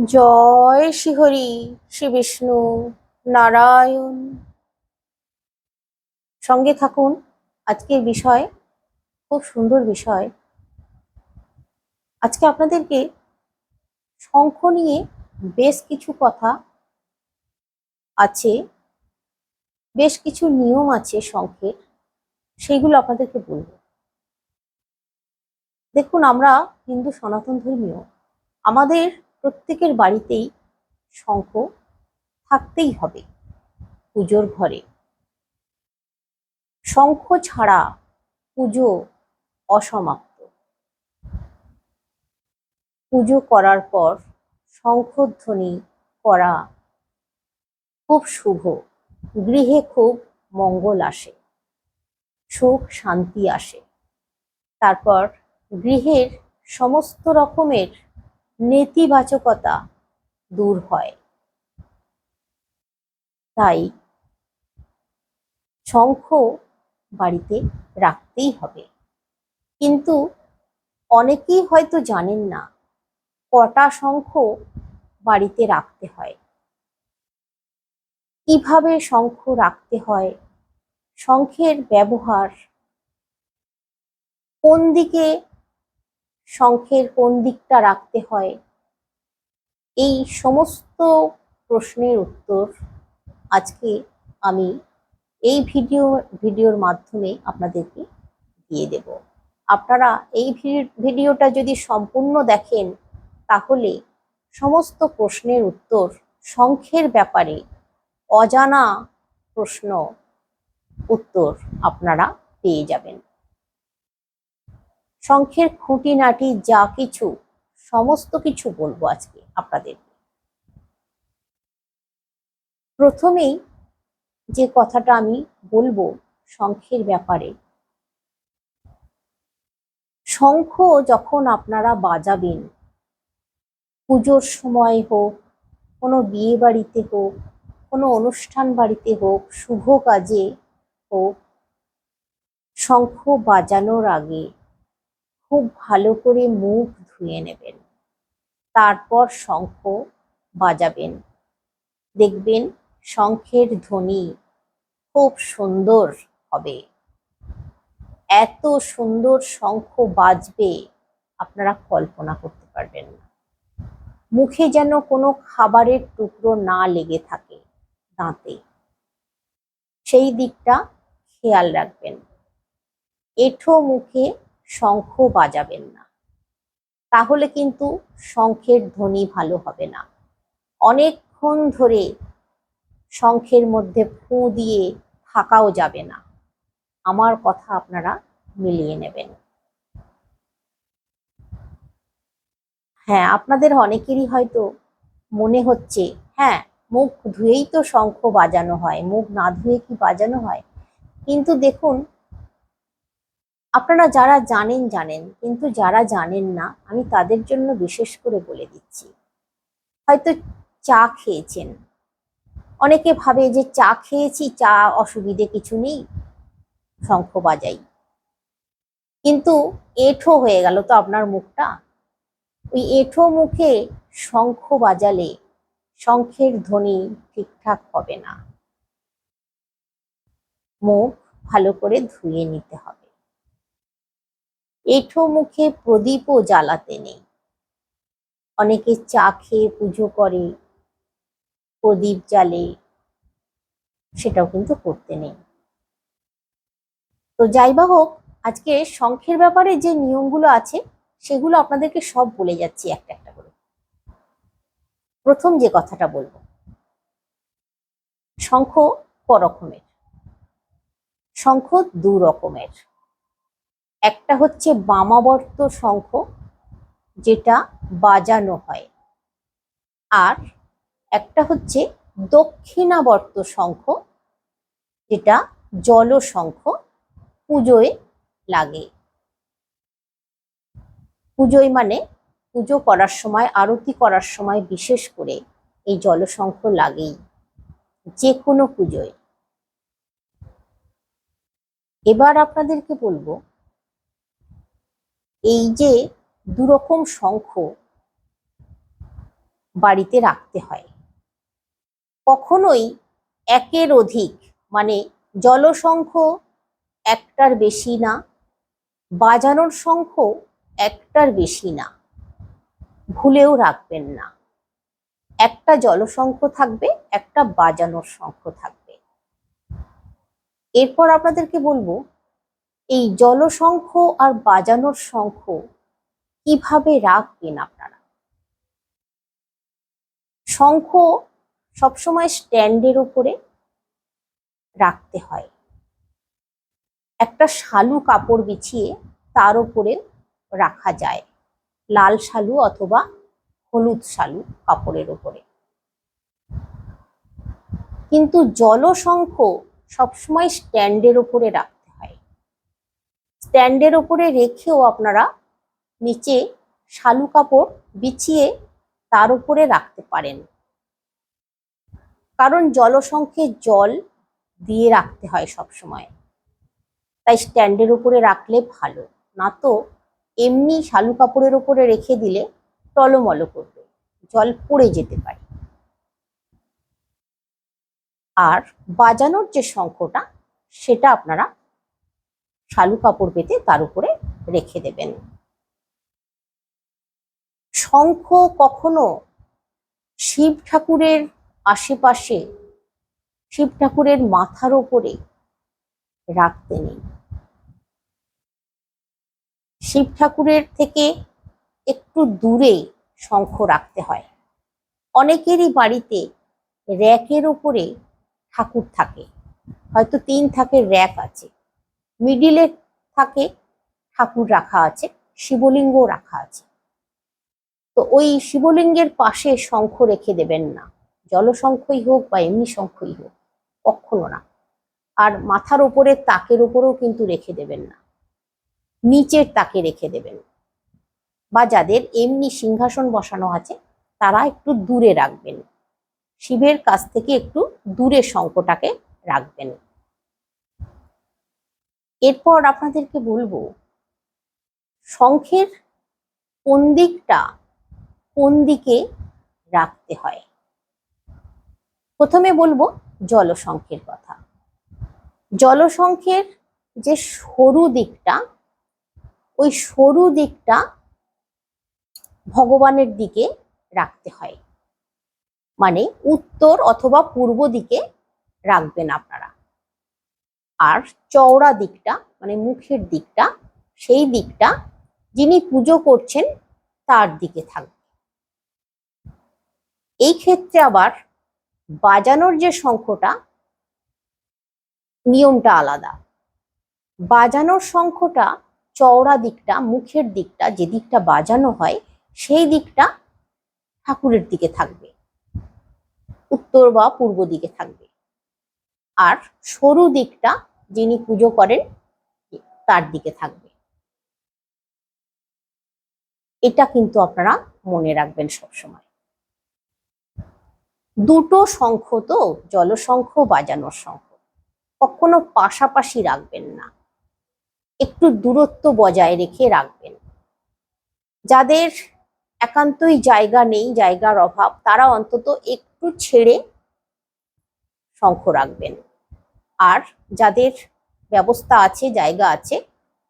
জয় শ্রীহরি শ্রী বিষ্ণু নারায়ণ। সঙ্গে থাকুন, আজকের বিষয় খুব সুন্দর বিষয়। আজকে আপনাদেরকে শঙ্খ নিয়ে বেশ কিছু কথা আছে, বেশ কিছু নিয়ম আছে শঙ্খের সেইগুলো আপনাদেরকে বলব। দেখুন, আমরা হিন্দু সনাতন ধর্মীয়, আমাদের প্রত্যেকের বাড়িতেই শঙ্খ থাকতেই হবে পুজোর ঘরে। শঙ্খ ছাড়া পুজো অসমাপ্ত। পুজো করার পর শঙ্খধ্বনি করা খুব শুভ। গৃহে খুব মঙ্গল আসে, সুখ শান্তি আসে। তারপর গৃহের সমস্ত রকমের নেতিবাচকতা দূর হয়। তাই শঙ্খ বাড়িতে রাখতেই হবে। কিন্তু অনেকেই হয়তো জানেন না, কটা শঙ্খ বাড়িতে রাখতে হয়। কীভাবে শঙ্খ রাখতে হয়, শঙ্খের ব্যবহার, কোন দিকে শঙ্খের কোন দিকটা রাখতে হয়? এই সমস্ত প্রশ্নের উত্তর আজকে আমি এই ভিডিও, ভিডিওর মাধ্যমে আপনাদেরকে দিয়ে দেব। আপনারা এই ভিডিওটা যদি সম্পূর্ণ দেখেন, তাহলে সমস্ত প্রশ্নের উত্তর শঙ্খের ব্যাপারে অজানা প্রশ্ন উত্তর আপনারা পেয়ে যাবেন। শঙ্খের খুঁটিনাটি যা কিছু, সমস্ত কিছু বলব আজকে আপনাদের। প্রথমেই যে কথাটা আমি বলব শঙ্খের ব্যাপারে, শঙ্খ যখন আপনারা বাজাবেন, পুজোর সময় হোক, কোনো বিয়ে বাড়িতে হোক, কোনো অনুষ্ঠান বাড়িতে হোক, শুভ কাজে হোক, শঙ্খ বাজানোর আগে খুব ভালো করে মুখ ধুয়ে নেবেন। তারপর শঙ্খ বাজাবেন। দেখবেন শঙ্খের ধ্বনি খুব সুন্দর হবে। এত সুন্দর শঙ্খ বাজবে আপনারা কল্পনা করতে পারবেন না। মুখে যেন কোনো খাবারের টুকরো না লেগে থাকে দাঁতে। সেই দিকটা খেয়াল রাখবেন। এঠো মুখে শঙ্খ বাজাবেন না। তাহলে কিন্তু শঙ্খের ধ্বনি ভালো হবে না। অনেকক্ষণ ধরে শঙ্খের মধ্যে ফু দিয়ে থাকাও যাবে না। আমার কথা আপনারা মিলিয়ে নেবেন। হ্যাঁ আপনাদের অনেকেরই হয়তো মনে হচ্ছে হ্যাঁ মুখ ধুয়েই তো শঙ্খ বাজানো হয়, মুখ না ধুয়ে কি বাজানো হয়? কিন্তু দেখুন আপনারা যারা জানেন জানেন, কিন্তু যারা জানেন না, আমি তাদের জন্য বিশেষ করে বলে দিচ্ছি। হয়তো চা খেয়েছেন। অনেকে ভাবে যে চা খেয়েছি, চা অসুবিধে কিছু নেই, শঙ্খ বাজাই। কিন্তু এঠো হয়ে গেল তো আপনার মুখটা। ওই এঠো মুখে শঙ্খ বাজালে শঙ্খের ধ্বনি ঠিকঠাক হবে না। মুখ ভালো করে ধুয়ে নিতে হবে। এঠো মুখে প্রদীপও জ্বালাতে নেই। অনেকে চা খেয়ে পুজো করে, প্রদীপ জ্বালে, সেটাও কিন্তু করতে নেই। তো যাই বা হোক, আজকে শঙ্খের ব্যাপারে যে নিয়মগুলো আছে, সেগুলো আপনাদেরকে সব বলে যাচ্ছি একটা একটা করে। প্রথম যে কথাটা বলব, শঙ্খ করকমের শঙ্খ দু রকমের একটা হচ্ছে বামাবর্ত শঙ্খ, যেটা বাজানো হয়। আর একটা হচ্ছে দক্ষিণাবর্ত শঙ্খ, যেটা জল শঙ্খ পুজোয় লাগে। পুজোয় মানে পুজো করার সময়, আরতি করার সময় বিশেষ করে এই জলশঙ্খ লাগেই যে কোনো পুজোয়। এবার আপনাদেরকে বলব এই যে দুরকম শঙ্খ বাড়িতে রাখতে হয়। কখনোই একের অধিক মানে জলসংখ্য একটার বেশি না, বাজানোর সংখ্য একটার বেশি না। ভুলেও রাখবেন না। একটা জলসংখ্য থাকবে, একটা বাজানোর সংখ্য থাকবে। এরপর আপনাদেরকে বলব এই জলসংখ্য আর বাজানোর সংখ্য কীভাবে রাখবেন আপনারা? শঙ্খ সবসময় স্ট্যান্ডের উপরে রাখতে হয়। একটা শালু কাপড় বিছিয়ে তার উপরে রাখা যায়। লাল শালু অথবা হলুদ শালু কাপড়ের উপরে। কিন্তু জলসংখ্য সবসময় স্ট্যান্ডের উপরে রাখতে স্ট্যান্ডের উপরে রেখেও আপনারা নিচে শালু কাপড় বিছিয়ে তার উপরে রাখতে পারেন। কারণ জলসংখ্যে জল দিয়ে রাখতে হয় সব সময় তাই স্ট্যান্ডের উপরে রাখলে ভালো, না তো এমনি শালু কাপড়ের উপরে রেখে দিলে টলমল করবে, জল পড়ে যেতে পারে। আর বাজানোর যে শঙ্খটা, সেটা আপনারা শালু কাপড় পেতে তার উপরে রেখে দেবেন। শঙ্খ কখনো শিব ঠাকুরের আশেপাশে, শিব ঠাকুরের মাথার ওপরে রাখতে নেই। শিব ঠাকুরের থেকে একটু দূরে শঙ্খ রাখতে হয়। অনেকেরই বাড়িতে র্যাকের ওপরে ঠাকুর থাকে। হয়তো তিন থাকে র্যাক আছে। মিডিলে থাকে, ঠাকুর রাখা আছে শিবলিঙ্গ রাখা আছে। তো ওই শিবলিঙ্গের পাশে শঙ্খ রেখে দেবেন না। জলশঙ্খই হোক বা এমনি শঙ্খই হোক, কখনো না। আর মাথার ওপরে তাকের ওপরেও কিন্তু রেখে দেবেন না। নিচের তাকে রেখে দেবেন। বা যাদের এমনি সিংহাসন বসানো আছে, তারা একটু দূরে রাখবেন। শিবের কাছ থেকে একটু দূরে শঙ্খটাকে রাখবেন। এরপর আপনাদেরকে বলব, শঙ্খের কোন দিকটা কোন দিকে রাখতে হয়? প্রথমে বলব জলসংখ্যের কথা। জলসংখ্যের যে সরু দিকটা, ওই সরু দিকটা ভগবানের দিকে রাখতে হয়। মানে উত্তর অথবা পূর্ব দিকে রাখবেন আপনারা। আর চওড়া দিকটা মানে মুখের দিকটা, সেই দিকটা যিনি পুজো করছেন তার দিকে থাকবে। এই ক্ষেত্রে আবার বাজানোর যে শঙ্খটা, নিয়মটা আলাদা। বাজানোর শঙ্খটা, চওড়া দিকটা, মুখের দিকটা, যে দিকটা বাজানো হয়, সেই দিকটা ঠাকুরের দিকে থাকবে। উত্তর বা পূর্ব দিকে থাকবে। আর সরু দিকটা যিনি পুজো করেন, তার দিকে থাকবে। এটা কিন্তু আপনারা মনে রাখবেন সবসময়। দুটো শঙ্খ তো, জলশঙ্খ, বাজানোর শঙ্খ। কখনো পাশাপাশি রাখবেন না। একটু দূরত্ব বজায় রেখে রাখবেন। যাদের একান্তই জায়গা নেই, জায়গার অভাব, তারা অন্তত একটু ছেড়ে শঙ্খ রাখবেন। আর যাদের ব্যবস্থা আছে, জায়গা আছে,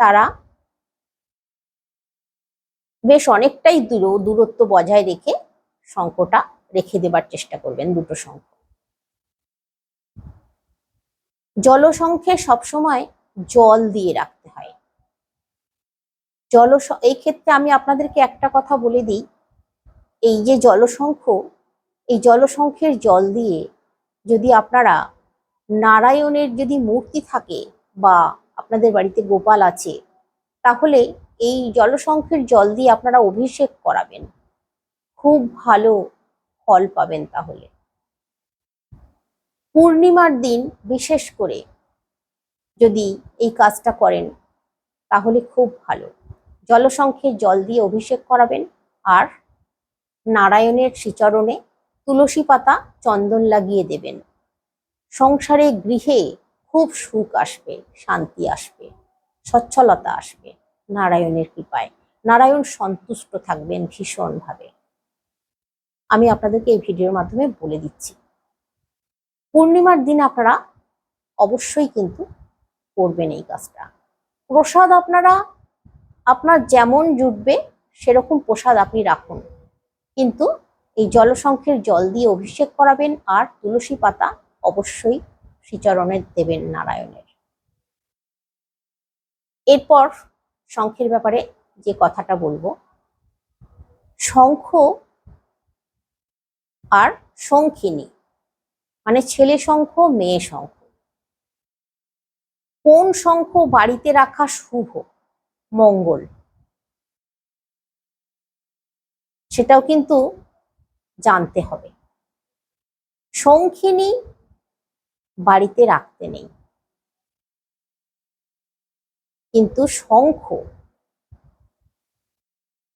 তারা বেশ অনেকটাই দূর, দূরত্ব বজায় রেখে শঙ্খটা রেখে দেবার চেষ্টা করবেন দুটো শঙ্খ। জলসংখ্যে সবসময় জল দিয়ে রাখতে হয়। জল এই ক্ষেত্রে আমি আপনাদেরকে একটা কথা বলে দিই। এই যে জলসংখ্য এই জলসংখ্যের জল দিয়ে যদি আপনারা নারায়ণের যদি মূর্তি থাকে বা আপনাদের বাড়িতে গোপাল আছে, তাহলে এই জলসংখ্যের জল দিয়ে আপনারা অভিষেক করাবেন। খুব ভালো ফল পাবেন তাহলে। পূর্ণিমার দিন বিশেষ করে যদি এই কাজটা করেন, তাহলে খুব ভালো। জলসংখ্যে জল দিয়ে অভিষেক করাবেন আর নারায়ণের শ্রীচরণে তুলসী পাতা চন্দন লাগিয়ে দেবেন। সংসারে গৃহে খুব সুখ আসবে, শান্তি আসবে, সচ্ছলতা আসবে। নারায়ণের কৃপায়। নারায়ণ সন্তুষ্ট থাকবেন ভীষণভাবে। আমি আপনাদেরকে এই ভিডিওর মাধ্যমে বলে দিচ্ছি। পূর্ণিমার দিন আপনারা অবশ্যই কিন্তু করবেন এই কাজটা। প্রসাদ আপনারা, আপনার যেমন জুটবে, সেরকম প্রসাদ আপনি রাখুন। কিন্তু এই জলসংখ্যের জল দিয়ে অভিষেক করাবেন আর তুলসী পাতা অবশ্যই শ্রীচরণে দেবেন নারায়ণের। এরপর শঙ্খের ব্যাপারে যে কথাটা বলব, শঙ্খ আর শঙ্খিনী মানে ছেলে শঙ্খ, মেয়ে শঙ্খ। কোন শঙ্খ বাড়িতে রাখা শুভ, মঙ্গল? সেটাও কিন্তু জানতে হবে। শঙ্খিনী বাড়িতে রাখতে নেই। কিন্তু শঙ্খ,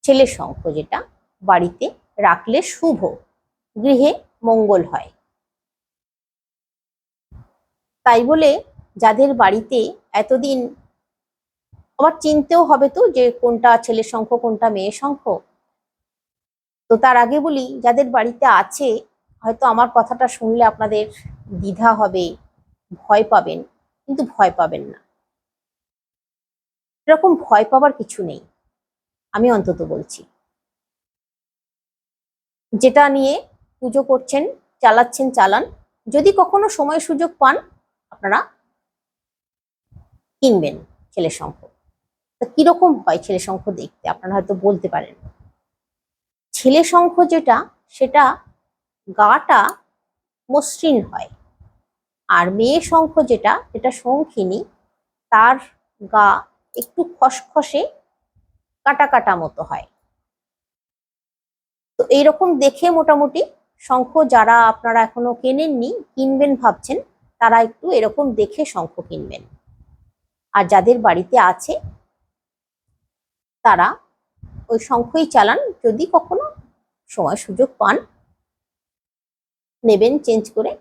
ছেলে শঙ্খ যেটা বাড়িতে রাখলে শুভ, গৃহে মঙ্গল হয়। তাই বলে যাদের বাড়িতে এতদিন আবার চিনতেও হবে তো যে কোনটা ছেলে শঙ্খ, কোনটা মেয়ে শঙ্খ। তো তার আগে বলি, যাদের বাড়িতে আছে, হয়তো আমার কথাটা শুনলে আপনাদের দ্বিধা হবে, ভয় পাবেন, কিন্তু ভয় পাবেন না। এরকম ভয় পাবার কিছু নেই, আমি অন্তত বলছি। যেটা নিয়ে পুজো করছেন, চালাচ্ছেন চালান, যদি কখনো সময় সুযোগ পান, আপনারা কিনবেন ছেলে শঙ্খ। তা কীরকম হয় ছেলে শঙ্খ দেখতে, আপনারা হয়তো বলতে পারেন। ছেলে শঙ্খ যেটা, সেটা গাটা মসৃণ হয়। আর মেয়ে শঙ্খ যেটা যেটা শঙ্খিনী, তার গা একটু খসখসে কাটা কাটা মতো হয়। তো এইরকম দেখে মোটামুটি শঙ্খ যারা আপনারা এখনও কেনেননি, কিনবেন ভাবছেন, তারা একটু এরকম দেখে শঙ্খ কিনবেন। আর যাদের বাড়িতে আছে, তারা ওই শঙ্খই চালান, যদি কখনো সময় সুযোগ পান, নেবেন, চেঞ্জ করে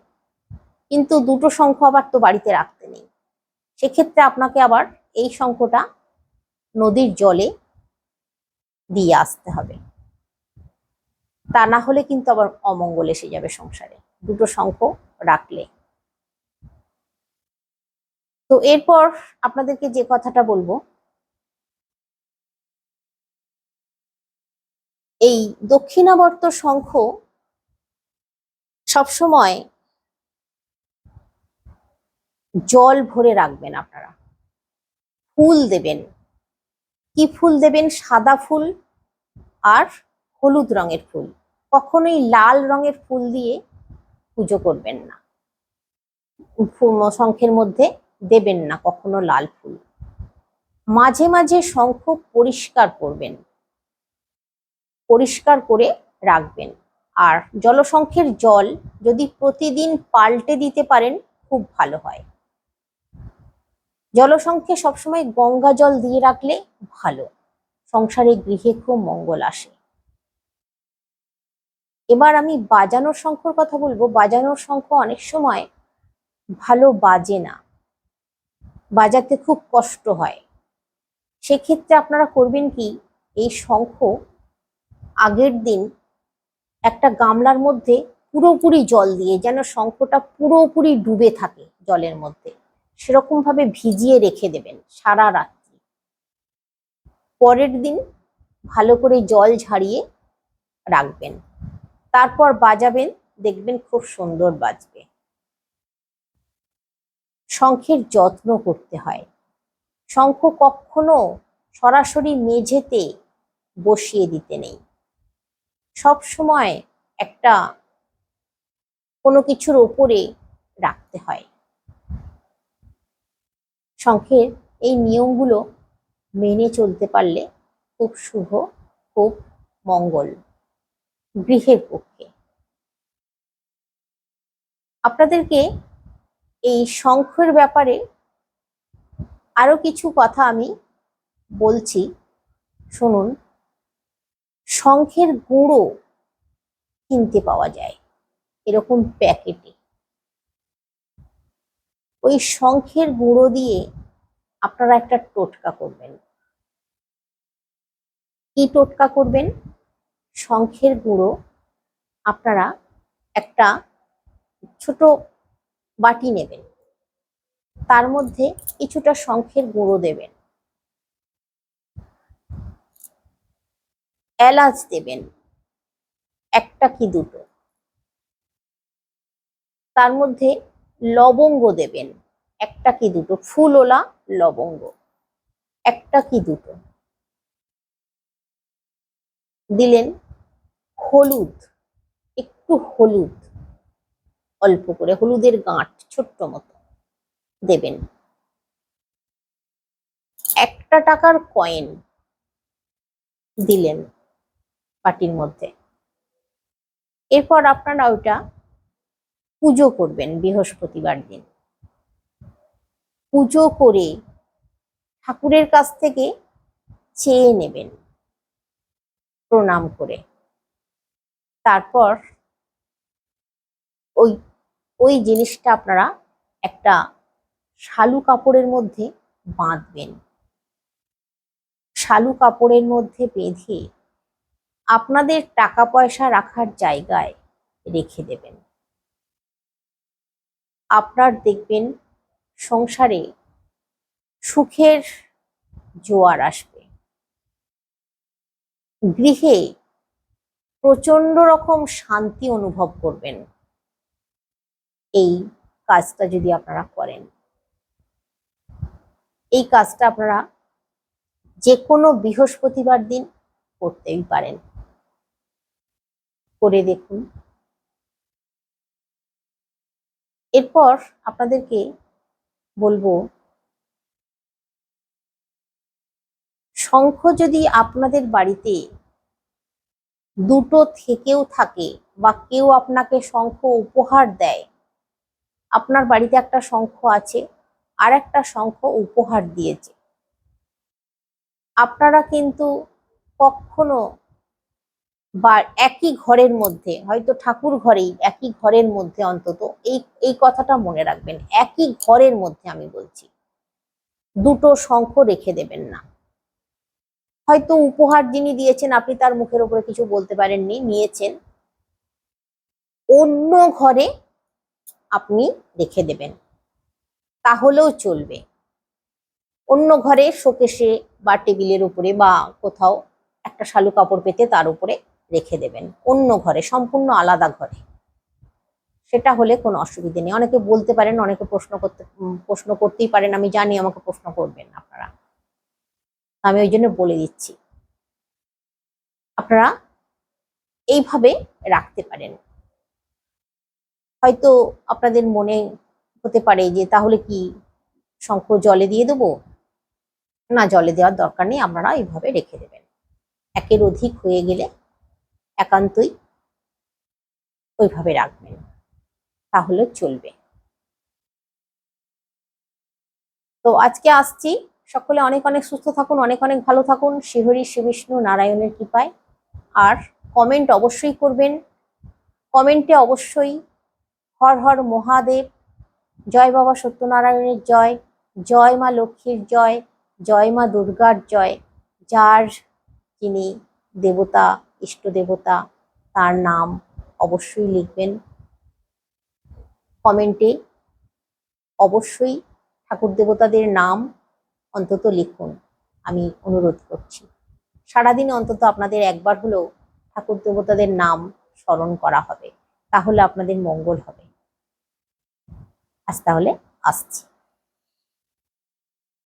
কিন্তু দুটো শঙ্খ আবার তো বাড়িতে রাখতে নেই। সেক্ষেত্রে আপনাকে আবার এই শঙ্খটা নদীর জলে দিয়ে আসতে হবে। তা না হলে কিন্তু আবার অমঙ্গল এসে যাবে সংসারে। দুটো শঙ্খ রাখলে। তো এরপর আপনাদেরকে যে কথাটা বলব, এই দক্ষিণাবর্ত শঙ্খ সবসময় জল ভরে রাখবেন আপনারা। ফুল দেবেন। কি ফুল দেবেন? সাদা ফুল আর হলুদ রঙের ফুল। কখনোই লাল রঙের ফুল দিয়ে পুজো করবেন না। শঙ্খের মধ্যে দেবেন না কখনো লাল ফুল। মাঝে মাঝে শঙ্খ পরিষ্কার করবেন। পরিষ্কার করে রাখবেন। আর জলসংখ্যের জল যদি প্রতিদিন পাল্টে দিতে পারেন, খুব ভালো হয়। জলসংখ্যে সবসময় গঙ্গা জল দিয়ে রাখলে ভালো। সংসারে গৃহে খুব মঙ্গল আসে। এবার আমি বাজানোর শঙ্খর কথা বলব। বাজানোর শঙ্খ অনেক সময় ভালো বাজে না। বাজাতে খুব কষ্ট হয়। সেক্ষেত্রে আপনারা করবেন কি, এই শঙ্খ আগের দিন একটা গামলার মধ্যে পুরোপুরি জল দিয়ে, যেন শঙ্খটা পুরোপুরি ডুবে থাকে জলের মধ্যে। সেরকম ভাবে ভিজিয়ে রেখে দেবেন সারা রাত্রি। পরের দিন ভালো করে জল ঝাড়িয়ে রাখবেন। তারপর বাজাবেন, দেখবেন খুব সুন্দর বাজবে। শঙ্খের যত্ন করতে হয়। শঙ্খ কখনো সরাসরি মেঝেতে বসিয়ে দিতে নেই। সব সময় একটা কোনো কিছুর ওপরে রাখতে হয়। শঙ্খের এই নিয়মগুলো মেনে চলতে পারলে খুব শুভ, খুব মঙ্গল গৃহের পক্ষে। আপনাদেরকে এই শঙ্খের ব্যাপারে আরও কিছু কথা আমি বলছি। শুনুন, শঙ্খের গুঁড়ো কিনতে পাওয়া যায়, এরকম প্যাকেটে। ওই শঙ্খের গুঁড়ো দিয়ে আপনারা একটা টোটকা করবেন। কি টোটকা করবেন? শঙ্খের গুঁড়ো। আপনারা একটা ছোট বাটি নেবেন। তার মধ্যে কিছুটা শঙ্খের গুঁড়ো দেবেন। এলাচ দেবেন। একটা কি দুটো। তার মধ্যে লবঙ্গ দেবেন। একটা কি দুটো? ফুলওলা, লবঙ্গ। একটা কি দুটো? দিলেন হলুদ, একটু হলুদ, অল্প করে হলুদের গাঁট ছোট্ট মতো দেবেন। একটা টাকার কয়েন দিলেন বাটির মধ্যে। এরপর আপনারা ওইটা পুজো করবেন বৃহস্পতিবার দিন। পুজো করে ঠাকুরের কাছ থেকে চেয়ে নেবেন প্রণাম করে। তারপর ওই ওই জিনিসটা আপনারা একটা শালু কাপড়ের মধ্যে বাঁধবেন। শালু কাপড়ের মধ্যে বেঁধে আপনাদের টাকা পয়সা রাখার জায়গায় রেখে দেবেন। আপনার দেখবেন সংসারে সুখের জোয়ার আসবে। গৃহে প্রচণ্ড রকম শান্তি অনুভব করবেন। এই কাজটা যদি আপনারা করেন। এই কাজটা আপনারা যে কোনো বৃহস্পতিবার দিন করতেই পারেন। করে দেখুন এরপর আপনাদেরকে বলব, শঙ্খ যদি আপনাদের বাড়িতে দুটো থেকেও থাকে বা কেউ আপনাকে শঙ্খ উপহার দেয়, আপনার বাড়িতে একটা শঙ্খ আছে আর একটা শঙ্খ উপহার দিয়েছে। আপনারা কিন্তু কখনো বা একই ঘরের মধ্যে, হয়তো ঠাকুর ঘরেই একই ঘরের মধ্যে অন্তত, এই এই কথাটা মনে রাখবেন, একই ঘরের মধ্যে আমি বলছি। দুটো শঙ্খ রেখে দেবেন না। হয়তো উপহার যিনি দিয়েছেন, আপনি তার মুখের উপরে কিছু বলতে পারেননি, নিয়েছেন। অন্য ঘরে আপনি রেখে দেবেন। তাহলেও চলবে। অন্য ঘরে শোকেশে বা টেবিলের উপরে বা কোথাও একটা শালু কাপড় পেতে তার উপরে রেখে দেবেন। অন্য ঘরে, সম্পূর্ণ আলাদা ঘরে। সেটা হলে কোনো অসুবিধে নেই। অনেকে বলতে পারেন, অনেকে প্রশ্ন করতে প্রশ্ন করতেই পারেন, আমি জানি আমাকে প্রশ্ন করবেন আপনারা। আমি ওই জন্য বলে দিচ্ছি। আপনারা এইভাবে রাখতে পারেন। হয়তো আপনাদের মনে হতে পারে যে, তাহলে কি শঙ্খ জলে দিয়ে দেবো? না, জলে দেওয়ার দরকার নেই। আপনারা এইভাবে রেখে দেবেন। একের অধিক হয়ে গেলে একান্তই ওইভাবে রাখবেন। তাহলে চলবে। তো আজকে আসছি। সকলে অনেক অনেক সুস্থ থাকুন, অনেক অনেক ভালো থাকুন। শিহরি শ্রীবিষ্ণু নারায়ণের কৃপায়। আর কমেন্ট অবশ্যই করবেন। কমেন্টে অবশ্যই হর হর মহাদেব। জয় বাবা সত্যনারায়ণের জয়। জয় মা লক্ষ্মীর জয়। জয় মা দুর্গার জয়। যার যিনি দেবতা ইষ্ট দেবতা তার নাম অবশ্যই লিখবেন। কমেন্টে অবশ্যই ঠাকুর দেবতাদের নাম অন্তত লিখুন। আমি অনুরোধ করছি। সারাদিনে অন্তত আপনাদের একবার হলেও ঠাকুর দেবতাদের নাম স্মরণ করা হবে। তাহলে আপনাদের মঙ্গল হবে। আজ তাহলে আসছি।